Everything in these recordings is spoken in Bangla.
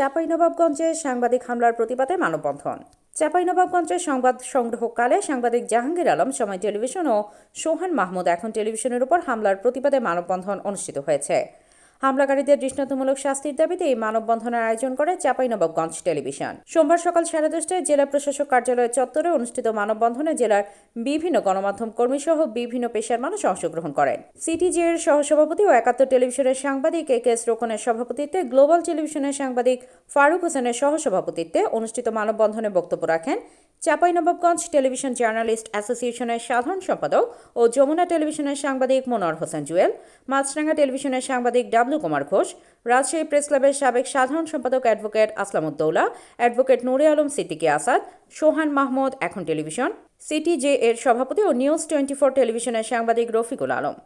চাঁপাইনবাবগঞ্জে সাংবাদিক হামলার প্রতিবাদে মানববন্ধন। চাঁপাইনবাবগঞ্জের সংবাদ সংগ্রহকালে সাংবাদিক জাহাঙ্গীর আলম, সময় টেলিভিশন ও সোহান মাহমুদ এখন টেলিভিশনের উপর হামলার প্রতিবাদে মানববন্ধন অনুষ্ঠিত হয়েছে। হামলাকারীদের দৃষ্টান্তমূলক শাস্তির দাবিতে এই মানববন্ধনের আয়োজন করে চাঁপাইনবাবগঞ্জ টেলিভিশন। সোমবার সকাল সাড়ে দশটায় জেলা প্রশাসক কার্যালয় চত্বরে অনুষ্ঠিত মানববন্ধনে জেলার বিভিন্ন গণমাধ্যম কর্মী সহ বিভিন্ন পেশার মানুষ অংশগ্রহণ করেন। সিটিজে এর সহসভাপতি ও একাত্তর টেলিভিশনের সাংবাদিক এ কে এস রোকনের সভাপতিত্বে গ্লোবাল টেলিভিশনের সাংবাদিক ফারুক হোসেনের সহসভাপতিত্বে অনুষ্ঠিত মানববন্ধনে বক্তব্য রাখেন চাঁপাইনবাবগঞ্জ টেলিভিশন জার্নালিস্ট অ্যাসোসিয়েশনের সাধারণ সম্পাদক ও যমুনা টেলিভিশনের সাংবাদিক মনোয়ার হোসেন জুয়েল মাছরাঙ্গা টেলিভিশনের সাংবাদিক ডাবলু কুমার ঘোষ, রাজশাহী প্রেস ক্লাবের সাবেক সাধারণ সম্পাদক অ্যাডভোকেট আসলামুদ্দৌলা, অ্যাডভোকেট নুরে আলম সিদ্দিকী আসাদ, সোহান মাহমুদ এখন টেলিভিশন সিটি জে এর সভাপতি ও নিউজ টোয়েন্টি ফোর টেলিভিশনের সাংবাদিক রফিকুল আলম।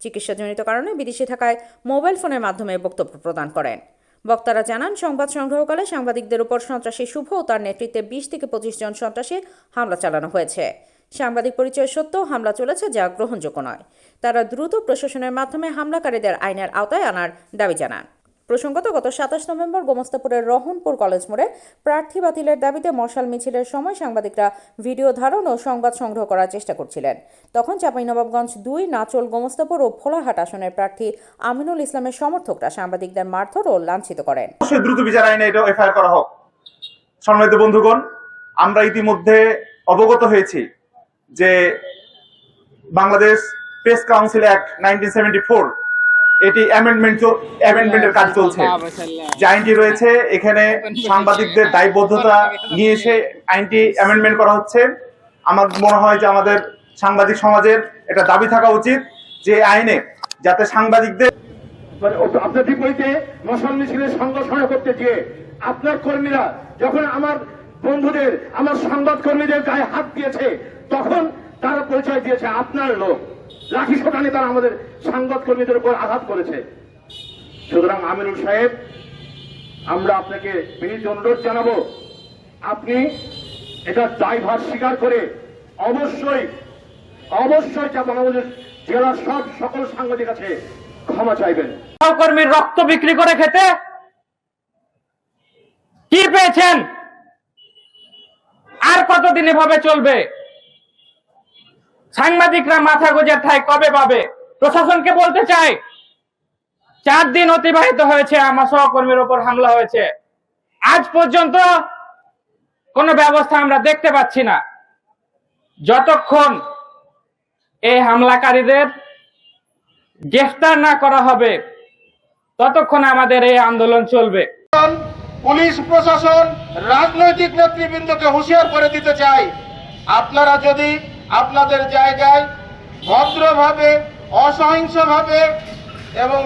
চিকিৎসাজনিত কারণে বিদেশে থাকায় মোবাইল ফোনের মাধ্যমে বক্তব্য প্রদান করেন। বক্তারা জানান, সংবাদ সংগ্রহকালে সাংবাদিকদের উপর সন্ত্রাসী শুভ ও তার নেতৃত্বে বিশ থেকে পঁচিশ জন সন্ত্রাসী হামলা চালানো হয়েছে। সাংবাদিক পরিচয় সত্ত্বেও হামলা চলেছে যা গ্রহণযোগ্য নয়। তারা দ্রুত প্রশাসনের মাধ্যমে হামলাকারীদের আইনের আওতায় আনার দাবি জানান। প্রসঙ্গত গত সাতাশ নভেম্বর গোমস্তাপুরের রহনপুর কলেজ মোড়ে প্রার্থী বাতিলের দাবিতে মশাল মিছিলের সময় সাংবাদিকরা ভিডিও ধারণ ও সংবাদ সংগ্রহ করার চেষ্টা করছিলেন। তখন চাঁপাইনবাবগঞ্জ দুই, নাচল গোমস্তাপুর ও ভোলাহাট আসনের প্রার্থী আমিনুল ইসলামের সমর্থকরা সাংবাদিকদের মারধর ও লাঞ্ছিত করেন। দ্রুত বিচার আইনে এটা এফআইআর করা হোক। সম্মানিত বন্ধুগণ, আমরা ইতিমধ্যে অবগত হয়েছি যে Bangladesh press council act nineteen seventy four এটি অ্যামেন্ডমেন্ট অ্যামেন্ডমেন্টের কাজ চলছে। যে আইনটি রয়েছে এখানে সাংবাদিকদের দায়বদ্ধতা নিয়ে এসে আইনটি অ্যামেন্ডমেন্ট করা হচ্ছে। আমার মনে হয় যে আমাদের সাংবাদিক সমাজের এটা দাবি থাকা উচিত যে আইনে যাতে সাংবাদিকদের মানে ও- আপনার বিপরীতে মশাল মিছিলের সংগঠন করতে গিয়ে আপনার কর্মীরা যখন আমার বন্ধুদের আমার সংবাদ কর্মীদের গায়ে হাত দিয়েছে তখন তারা পরিচয় দিয়েছে আপনার লোক। লাঠি শোটানে তারা আমাদের সংবাদ কর্মীদের উপর আঘাত করেছে। সুতরাং আমিনুল সাহেব, আমরা আপনাকে বিনীত অনুরোধ জানাব, আপনি এটা দায়ভার স্বীকার করে অবশ্যই অবশ্যই চাপানগঞ্জের জেলার সব সকল সাংবাদিক আছে ক্ষমা চাইবেন। কর্মীর রক্ত বিক্রি করে খেতে কি পেয়েছেন? আর কতদিন এভাবে চলবে? সাংবাদিকরা মাথা গোজার ঠাই কবে পাবে? প্রশাসনকে বলতে চাই, চার দিন অতিবাহিত হয়েছে, আমার সহকর্মীর ওপর হামলা হয়েছে। আজ পর্যন্ত কোনো ব্যবস্থা আমরা দেখতে পাচ্ছি না। যতক্ষণ এই হামলাকারীদের গ্রেফতার না করা হবে, ততক্ষণ আমাদের এই আন্দোলন চলবে। পুলিশ, প্রশাসন, রাজনৈতিক নেতৃবৃন্দকে হুঁশিয়ার করে দিতে চাই। আপনারা যদি আপনাদের জায়গায় ভদ্রভাবে অসহিংসভাবে এবং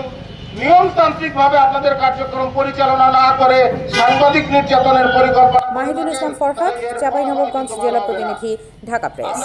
নিয়মতান্ত্রিকভাবে আপনাদের কার্যক্রম পরিচালনা না করে সাংবাদিক নির্যাতনের পরিকল্পনা মাহিদুল ইসলাম ফরহাদ চাঁপাইনবাবগঞ্জ জেলা প্রতিনিধি ঢাকা প্রেস।